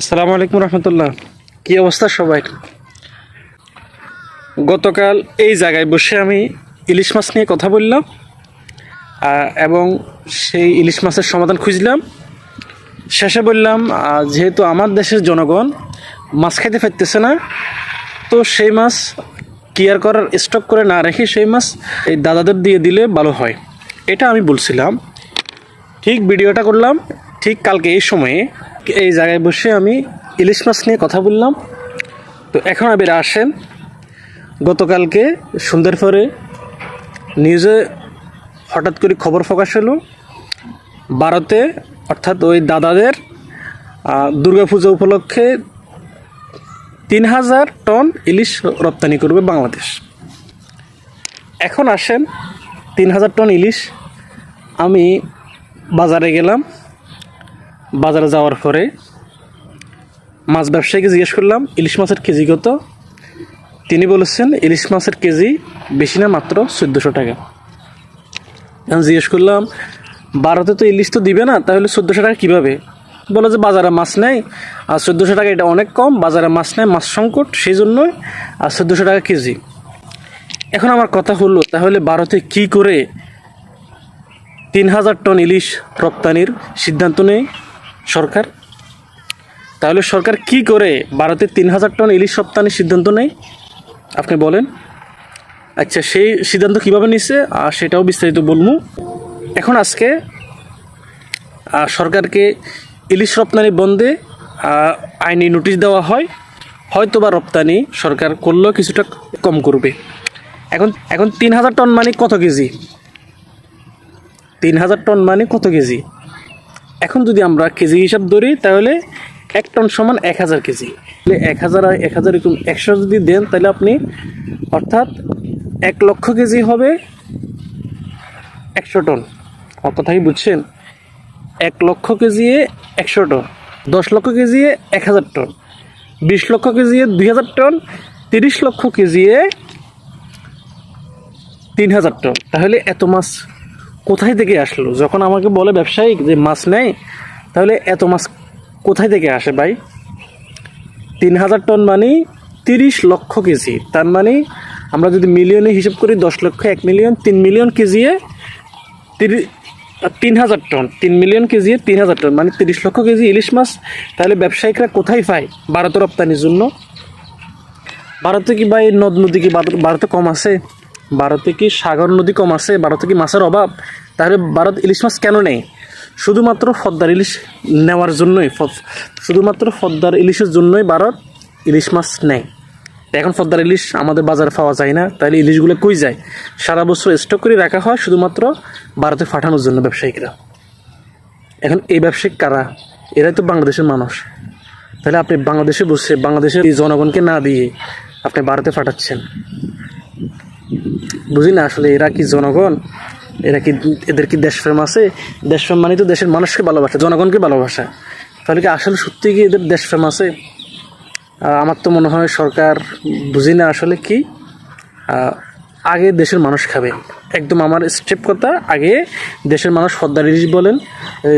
আসসালামু আলাইকুম রহমতুল্লাহ। কী অবস্থা সবাই? গতকাল এই জায়গায় বসে আমি ইলিশ মাছ নিয়ে কথা বললাম এবং সেই ইলিশ মাছের সমাধান খুঁজলাম। শেষে বললাম যেহেতু আমার দেশের জনগণ মাছ খাইতে পারতেছে না, তো সেই মাছ কেয়ার করার স্টক করে না রেখে সেই মাছ এই দাদাদের দিয়ে দিলে ভালো হয়। এটা আমি বলছিলাম। ঠিক ভিডিওটা করলাম ঠিক কালকে এই সময়ে এই জায়গায় বসে আমি ইলিশ মাছ নিয়ে কথা বললাম। তো এখন আবির আসেন। গতকালকে সন্ধ্যের পরে নিউজে হঠাৎ করে খবর প্রকাশ হলো। ভারতে অর্থাৎ ওই দাদাদের দুর্গাপূজা উপলক্ষে তিন হাজার টন ইলিশ রপ্তানি করবে বাংলাদেশ। এখন আসেন, তিন হাজার টন ইলিশ আমি বাজারে গেলাম। বাজারে যাওয়ার পরে মাছ ব্যবসায়ীকে জিজ্ঞেস করলাম, ইলিশ মাছের কেজি কত? তিনি বলেছেন, ইলিশ মাছের কেজি বেশি না, মাত্র চোদ্দোশো টাকা। আমি জিজ্ঞেস করলাম ভারতে তো ইলিশ তো দিবে না, তাহলে চোদ্দোশো টাকা কীভাবে? বলে যে, বাজারে মাছ নেই, আর চোদ্দোশো টাকা এটা অনেক কম, বাজারে মাছ নেই, মাছ সংকট সেই জন্যই আর চোদ্দোশো টাকা কেজি। এখন আমার কথা হলো, তাহলে ভারতে কি করে তিন হাজার টন ইলিশ রপ্তানির সিদ্ধান্ত নেয় সরকার? তাহলে সরকার কি করে ভারতে তিন হাজার টন ইলিশ রপ্তানির সিদ্ধান্ত নেয়? আপনি বলেন। আচ্ছা সেই সিদ্ধান্ত কীভাবে নিচ্ছে আর সেটাও বিস্তারিত বলব। এখন আজকে সরকারকে ইলিশ রপ্তানি বন্ধে আইনি নোটিশ দেওয়া হয়। হয়তো বা রপ্তানি সরকার করলেও কিছুটা কম করবে। এখন এখন তিন হাজার টন মানে কত কেজি? তিন হাজার টন মানে কত কেজি? এখন যদি আমরা কেজি হিসাব ধরি, তাহলে এক টন সমান এক হাজার কেজি। তাহলে এক হাজার আর এক হাজার এরকম একশো যদি দেন, তাহলে আপনি অর্থাৎ এক লক্ষ কেজি হবে একশো টন। আমার কি বুঝছেন? এক লক্ষ কেজি একশো টন, দশ লক্ষ কেজি এক হাজার টন, বিশ লক্ষ কেজি দুই হাজার টন, তিরিশ লক্ষ কেজি তিন হাজার টন। তাহলে এত মাছ কোথায় থেকে আসলো? যখন আমাকে বলে ব্যবসায়িক যে মাছ নেই তাহলে এত মাছ কোথায় থেকে আসে ভাই? তিন হাজার টন মানে তিরিশ লক্ষ কেজি। তার মানে আমরা যদি মিলিয়নে হিসাব করি, দশ লক্ষ, এক মিলিয়ন, তিন মিলিয়ন কেজি তিরি তিন হাজার টন, তিন মিলিয়ন কেজি তিন হাজার টন মানে তিরিশ লক্ষ কেজি ইলিশ মাছ, তাহলে ব্যবসায়িকরা কোথায় পায় ভারত রপ্তানির জন্য? ভারতে কি ভাই নদ নদী কি ভারতে কম আছে? ভারতে কি সাগর নদী কম আছে? ভারতে কি মাছের অভাব? তাহলে ভারত ইলিশ মাছ কেন নেই শুধুমাত্র ফদ্দার ইলিশ নেওয়ার জন্যই শুধুমাত্র ফদ্দার ইলিশের জন্যই ভারত ইলিশ মাছ নেয়। এখন ফদ্দার ইলিশ আমাদের বাজারে পাওয়া যায় না, তাহলে ইলিশগুলো কই যায়? সারা বছর স্টক করে রাখা হয় শুধুমাত্র ভারতে পাঠানোর জন্য ব্যবসায়িকরা এখন এই ব্যবসায়িক কারা? এরাই তো বাংলাদেশের মানুষ। তাহলে আপনি বাংলাদেশে বসে, বাংলাদেশের জনগণকে না দিয়ে আপনি ভারতে পাঠাচ্ছেন। বুঝি না আসলে এরা কি জনগণ? এরা কি এদের কি দেশপ্রেম আছে? দেশপ্রেম মানে তো দেশের মানুষকে ভালোবাসা, জনগণকে ভালোবাসা। তাহলে কি আসলে সত্যি কি এদের দেশপ্রেম আছে? আমার তো মনে হয় সরকার বুঝি না আসলে কি আগে দেশের মানুষ খাবে। একদম আমার স্টেপ কথা, আগে দেশের মানুষ সর্দার ইলিশ বলেন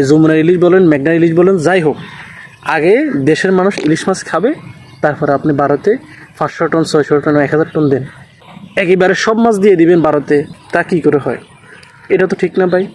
যমুনা ইলিশ বলেন, মেঘনা ইলিশ বলেন, যাই হোক। আগে দেশের মানুষ ইলিশ মাছ খাবে, তারপরে আপনি ভারতে পাঁচশো টন, ছয়শো টন, এক হাজার টন দেন। একেবারে সব মাছ দিয়ে দিবেন ভারতে, তা কী করে হয়? এটা তো ঠিক না ভাই।